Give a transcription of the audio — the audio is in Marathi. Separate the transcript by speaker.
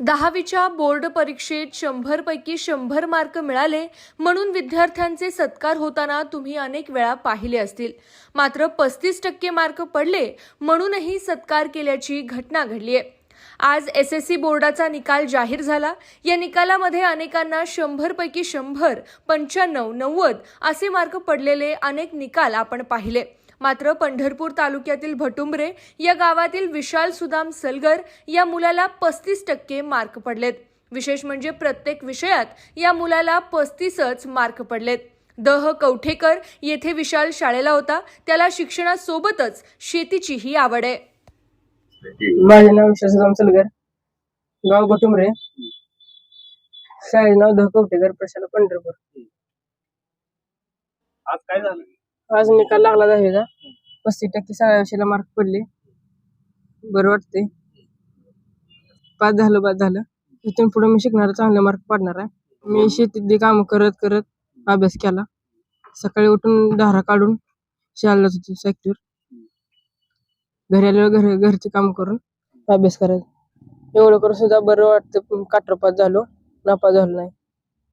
Speaker 1: दहावीच्या बोर्ड परीक्षेत शंभरपैकी शंभर मार्क मिळाले म्हणून विद्यार्थ्यांचे सत्कार होताना तुम्ही अनेक वेळा पाहिले असतील. मात्र पस्तीस टक्के मार्क पडले म्हणूनही सत्कार केल्याची घटना घडली आहे. आज एस एस सी बोर्डाचा निकाल जाहीर झाला. या निकालामध्ये अनेकांना शंभरपैकी शंभर पंच्याण्णव नव्वद असे मार्क पडलेले अनेक निकाल आपण पाहिले. मात्र पंढरपूर तालुक्यातील भटुंबरे या गावातील विशाल सुदाम सलगर या मुलाला पस्तीस टक्के मार्क पडलेत. विशेष म्हणजे प्रत्येक विषयात या मुलाला पस्तीसच मार्क पडलेत. दह कवठेकर येथे विशाल शाळेला होता. त्याला शिक्षणासोबतच शेतीचीही आवड आहे.
Speaker 2: माझे नाव विश्वासराम सलगर. गाव गोटुंबरे शाळेचे नाव धकवटेकर प्रशाला पंढरपूर.
Speaker 3: आज काय झालं?
Speaker 2: आज निकाल लागला दहावीचा. पस्तीस टक्के सगळ्या विषयाला मार्क पडले. बरं वाटते पास झालं बाद झालं. इथून पुढे मी शिकणार चांगले मार्क पाडणार आहे. मी शेतीतली कामं करत करत अभ्यास केला. सकाळी उठून धारा काढून शाळेला जात होतो सायकलीवर घरी आल्यावर घर घरचे काम करून अभ्यास करायचा. एवढं करून सुद्धा बरं वाटतं काटर पास झालो. नापास झालो नाही.